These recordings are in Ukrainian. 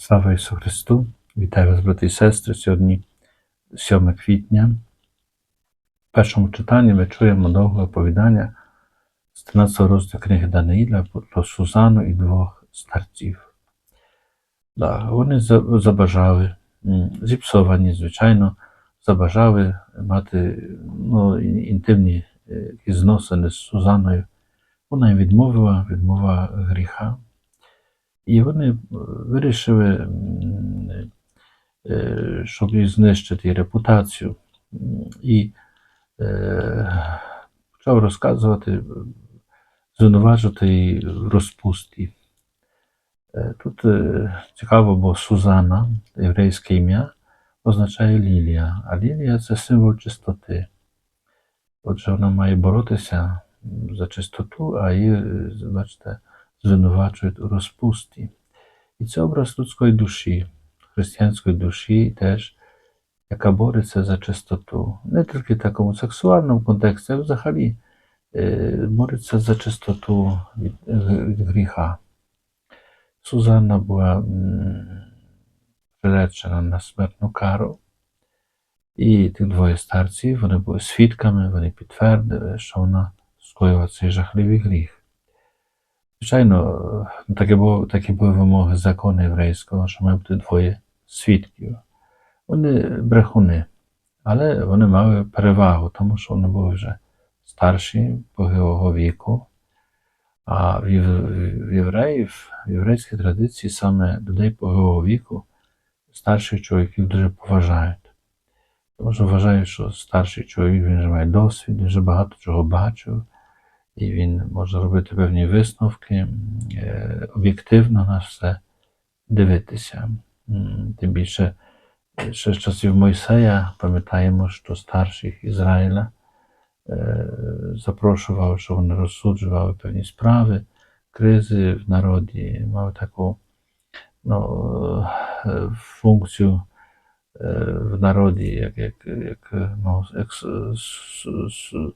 Слава Ісусу Христу! Вітаю вас, брати і сестри. Сьогодні 7 квітня. В першому читанні ми чуємо довге оповідання з 13 розділу книги Даниїла про Сузану і двох старців. Да, вони забажали, зіпсовані, звичайно, забажали мати ну, інтимні е, зносини з Сузаною. Вона їм відмовила, відмова гріха. І вони е, вирішили, е, щоб їй знищити репутацію. І е, почав розказувати, звинувачувати її в розпусті. Тут цікаво, бо Сузана, єврейське ім'я, означає лілія, а лілія це символ чистоти. Отже, вона має боротися за чистоту, а її, бачите, звинувачують у розпусті. І це образ людської душі, християнської душі теж, яка бореться за чистоту. Не тільки в такому сексуальному контексті, а взагалі е, бореться за чистоту від, е, від гріха. Сузанна була приречена на смертну кару. І ті двоє старців, вони були свідками, вони підтвердили, що вона скоїла цей жахливий гріх. Звичайно, такі були, такі були вимоги закону єврейського, що має бути двоє свідків. Вони брехуни, але вони мали перевагу, тому що вони були вже старші, похилого віку. А в єв- в євреїв, в єврейській традиції саме людей похилого віку, старших чоловіків дуже поважають. Тому що вважають, що старший чоловік він вже має досвід, він вже багато чого бачив, і він може робити певні висновки, м, е, об'єктивно на все дивитися. М, Тим більше, е, ще з часів Мойсея пам'ятаємо, що старших Ізраїля е, запрошував, що вони розсуджували певні справи, кризи в народі, мав таку ну, е, функцію е, в народі, як, як, як, ну, як с- с- с-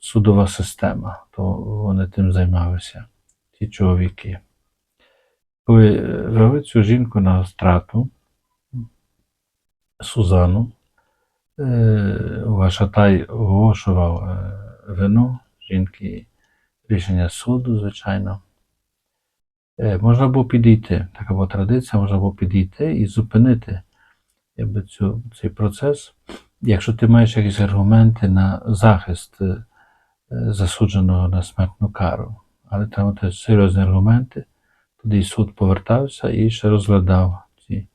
судова система, то вони тим займалися, ті чоловіки. Коли е, вели цю жінку на страту, Сузану, е, Вашатай оголошував е, вину жінки, рішення суду, звичайно. Можна було підійти, така була традиція, можна було підійти і зупинити якби, цю, цей процес, якщо ти маєш якісь аргументи на захист засудженого на смертну кару. Але там теж серйозні аргументи, тоді суд повертався і ще розглядав ці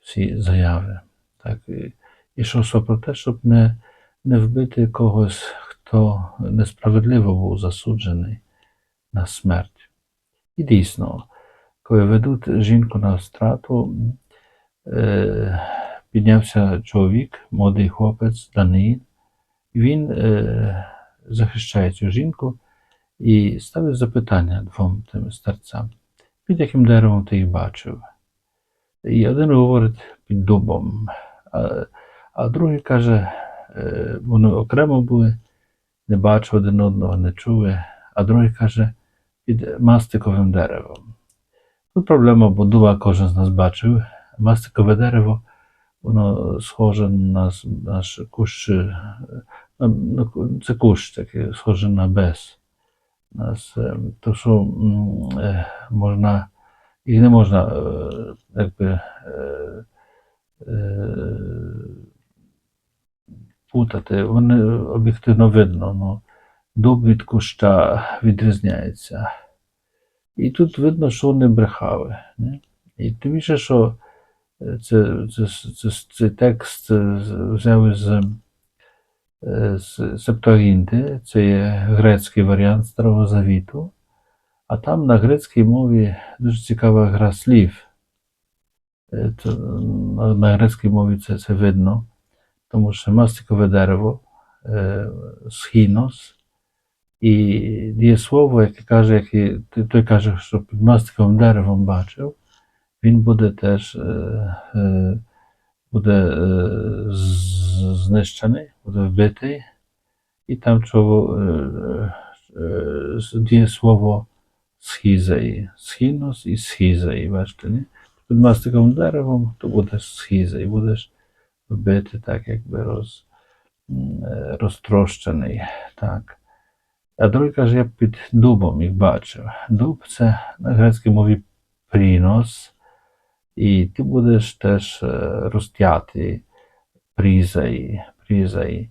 всі заяви. Так, і, і йшовся про те, щоб не, не вбити когось, хто несправедливо був засуджений на смерть. І дійсно, коли ведуть жінку на страту, е, піднявся чоловік, молодий хлопець Даниїл, і він е, захищає цю жінку і ставить запитання двом тим старцям, під яким деревом ти їх бачив. І один говорить під дубом, а, а другий каже, е, вони окремо були, не бачили один одного, не чули, а другий каже, під мастиковим деревом. Тут проблема, бо дуба кожен з нас бачив. Мастикове дерево, воно схоже на с- наш кущ, е, на- на ку- це кущ такий, схоже на без. Е, то, що е, можна, їх не можна е, якби, е, е, путати, вони об'єктивно видно. Ну, дуб від куща відрізняється. І тут видно, що вони брехали. Не? І тим більше, що е, це, це, це, цей текст е, з- взяли е, з Септуагінти, це є грецький варіант Старого Завіту, а там на грецькій мові дуже цікава гра слів. Е, на, грецькій мові це, це видно, тому що мастикове дерево, е, схінос, і дієслово, яке каже, яке, той каже, що під мастиковим деревом бачив, він буде теж е, е, буде е, знищений, буде вбитий, і там е, е, дієслово схізеї, схінос і схізеї, бачите, ні? під мастиком деревом, то будеш схиза і будеш вбити так, якби роз, розтрощений. Так. А другий каже, я під дубом їх бачив. Дуб це на грецькій мові прінос, і ти будеш теж е, розтятий прізай, прізай,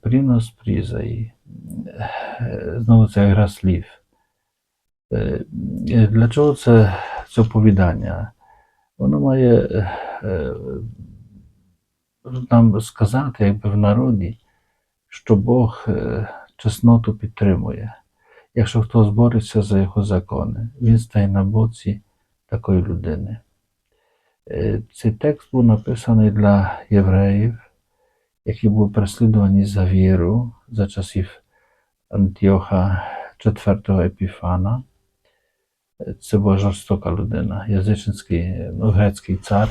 прінос, прізай. Е, Знову це гра слів. Е, е, Для чого це, це оповідання? Воно має нам сказати, якби в народі, що Бог чесноту підтримує. Якщо хтось бореться за його закони, він стає на боці такої людини. Е, Цей текст був написаний для євреїв, які були переслідувані за віру за часів Антіоха IV Епіфана. Е, Це була жорстока людина, язичницький ну, грецький цар,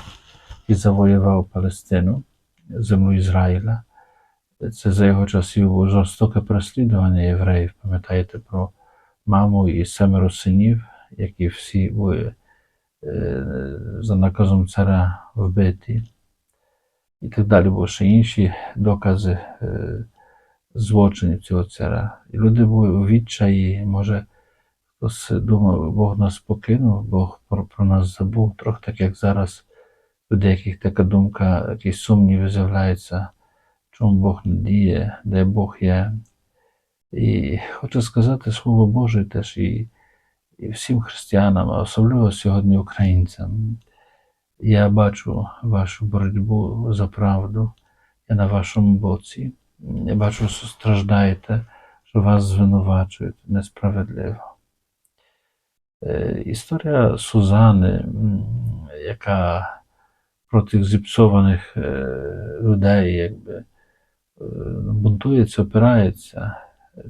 який завоював Палестину, землю Ізраїля. Це за його часів було жорстоке переслідування євреїв. Пам'ятаєте про маму і семеро синів, які всі були е, за наказом царя вбиті. І так далі були ще інші докази е, злочинів цього царя. І люди були у відчаї, може, хтось думав, Бог нас покинув, Бог про, про нас забув. Трохи так, як зараз у деяких така думка, якісь сумніви з'являються, чому Бог не діє, де Бог є. І хочу сказати Слово Боже теж і, і всім християнам, особливо сьогодні українцям. Я бачу вашу боротьбу за правду, я на вашому боці. Я бачу, що страждаєте, що вас звинувачують несправедливо. Е, Історія Сузани, яка проти зіпсованих е, людей якби, е, бунтується, опирається,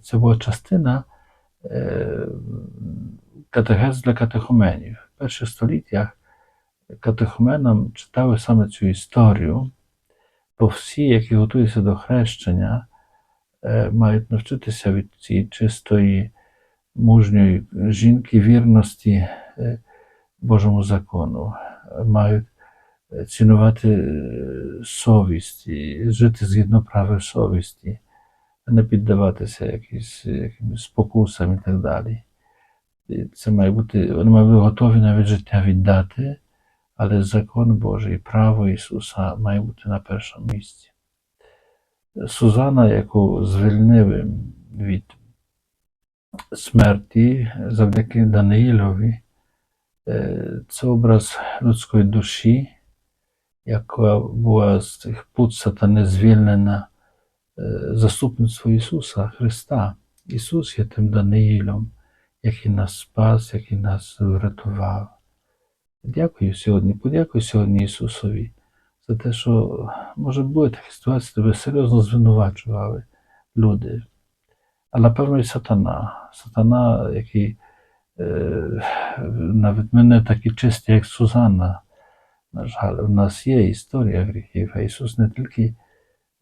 це була частина катехез для катехоменів. В перших століттях катехоменам читали саме цю історію, бо всі, які готуються до хрещення, е, мають навчитися від цієї чистої, мужньої жінки вірності е, Божому закону, мають е, цінувати совість жити згідно правил совісті, не піддаватися якимось спокусам і так далі. Це має бути, вони мають бути готові навіть життя віддати, але закон Божий, право Ісуса має бути на першому місці. Сузана, яку звільнили від смерті завдяки Даниїлові, е, це образ людської душі, яка була з цих пут сатани звільнена е, заступництво Ісуса Христа. Ісус є тим Даниїлом, який нас спас, який нас врятував. Дякую сьогодні, подякую сьогодні Ісусові за те, що може бути такі ситуації, тебе серйозно звинувачували люди. А напевно і сатана. Сатана, який е, навіть ми не такі чисті, як Сузанна. На жаль, у нас є історія гріхів, а Ісус не тільки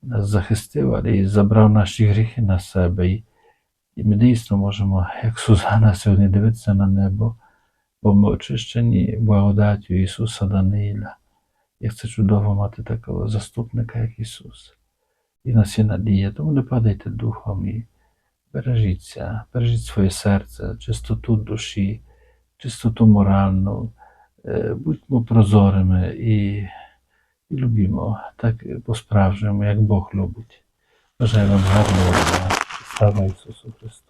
нас захистив, але й забрав наші гріхи на себе. І, і ми дійсно можемо, як Сузанна, сьогодні дивитися на небо, бо ми очищені благодаттю Ісуса Даниїля. Як це чудово мати такого заступника, як Ісус. І нас є надія, тому не падайте духом і бережіться, бережіть своє серце, чистоту душі, чистоту моральну, е, будьмо прозорими і, і любімо так по-справжньому, як Бог любить. Бажаю вам гарного дня. Слава Ісусу Христу!